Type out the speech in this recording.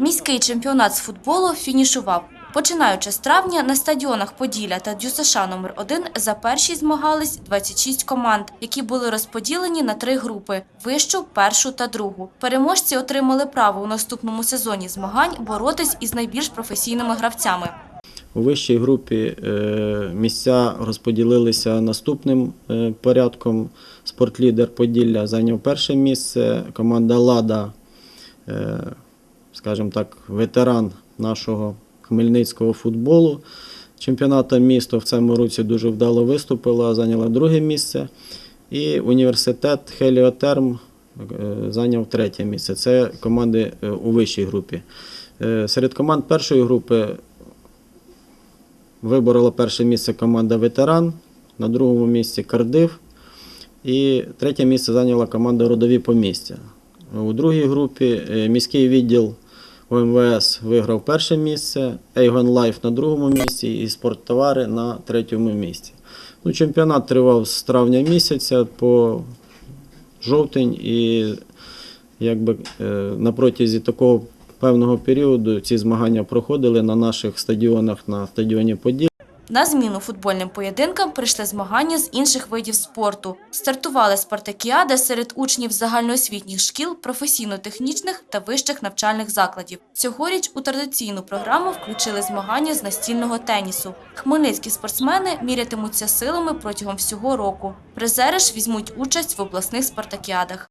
Міський чемпіонат з футболу фінішував. Починаючи з травня на стадіонах Поділля та ДЮСШ номер 1 за першість змагались 26 команд, які були розподілені на три групи – вищу, першу та другу. Переможці отримали право у наступному сезоні змагань боротись із найбільш професійними гравцями. У вищій групі е, місця розподілилися наступним е, порядком. Спортлідер Поділля зайняв перше місце. Команда Лада, е, скажімо так, ветеран нашого хмельницького футболу. Чемпіонату міста в цьому році дуже вдало виступила, зайняла друге місце. І університет Хеліотерм е, зайняв третє місце. Це команди е, у вищій групі. Е, Серед команд першої групи Виборола перше місце команда Ветеран, на другому місці Кардив. І третє місце зайняла команда Родові Помістя. У другій групі міський відділ ОМВС виграв перше місце, Ейгон Лайф на другому місці і спорттовари на третьому місці. Ну, чемпіонат тривав з травня місяця по жовтень, і якби е, на протязі такого певного періоду ці змагання проходили на наших стадіонах на стадіоні Поділля. На зміну футбольним поєдинкам прийшли змагання з інших видів спорту. Стартували спартакіади серед учнів загальноосвітніх шкіл, професійно-технічних та вищих навчальних закладів. Цьогоріч у традиційну програму включили змагання з настільного тенісу. Хмельницькі спортсмени мірятимуться силами протягом всього року. Призери ж візьмуть участь в обласних спартакіадах.